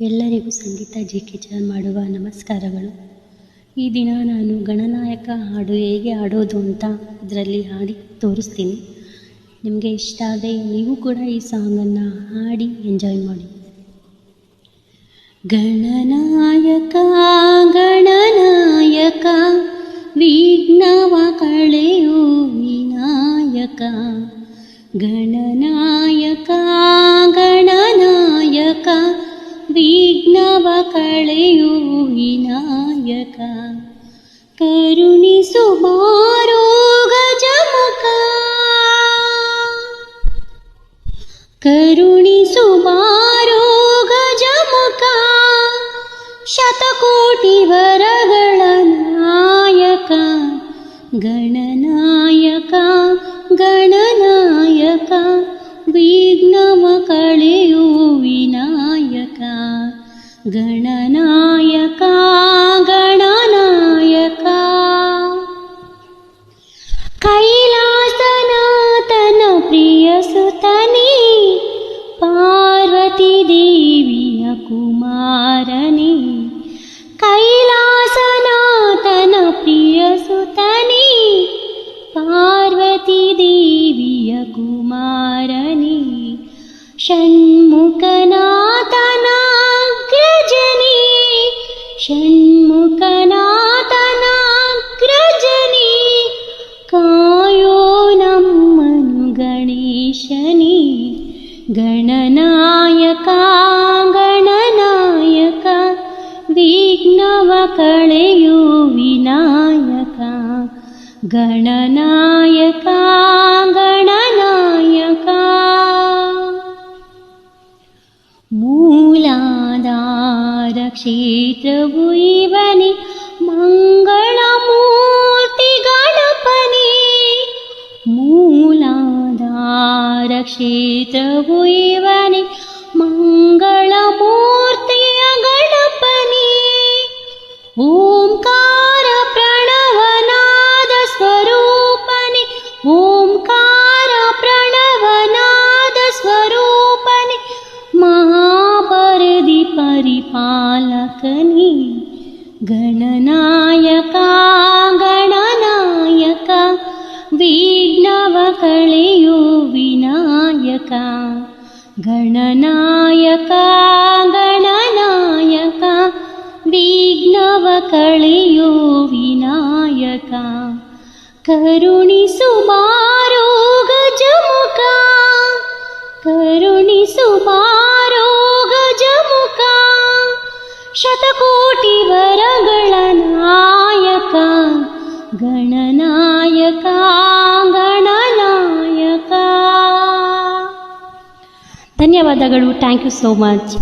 ಎಲ್ಲರಿಗೂ ಸಂಗೀತ G kitchen ಮಾಡುವ ನಮಸ್ಕಾರಗಳು. ಈ ದಿನ ನಾನು ಗಣನಾಯಕ ಹಾಡು ಹೇಗೆ ಹಾಡೋದು ಅಂತ ಇದರಲ್ಲಿ ಹಾಡಿ ತೋರಿಸ್ತೀನಿ. ನಿಮಗೆ ಇಷ್ಟ ಆದರೆ ನೀವು ಕೂಡ ಈ ಸಾಂಗನ್ನು ಹಾಡಿ ಎಂಜಾಯ್ ಮಾಡಿ. ಗಣನಾಯಕ ಗಣನಾಯಕ, ವಿಘ್ನವ ಕಳೆಯೋ ವಿನಾಯಕ ಗಣನಾಯಕ ಕಳೆಯೋ ವಿನಾಯಕ ಕರುಣಿಸು ಬಾರೋ ಗಜಮುಖ ಕರುಣಿಸು ಬಾರೋ ಗಜಮುಖ ಶತಕೋಟಿ ವರಗಳ ನಾಯಕ ಗಣನಾಯಕ ಗಣನಾಯಕ तिदेवीय कुमारने कैलासनातनप्रियसुतनि षण्मुखनातनाग्रजने षण्मुखनातनाग्रजने कायो कायोनं गणेशनि। गणनायका गणनायका विघ्नवकलयो विनायका। गणनायका गणनायका। मूलादारक्षेत्रभुवनि मङ्गलमू रक्षितुवनि मङ्गलमूर्ति गणपनि ओङ्कार प्रणवनादस्वरूपने ओङ्कार प्रणवनादस्वरूपने महापरदि परिपालकनि गणनायका गण यका गणनायका गणनायका विघ्नव कलिय विनायुणी सुमारोग जमुकाुणी सुमारोग शतकोटीर गणनायका गणना ಧನ್ಯವಾದಗಳು. Thank you so much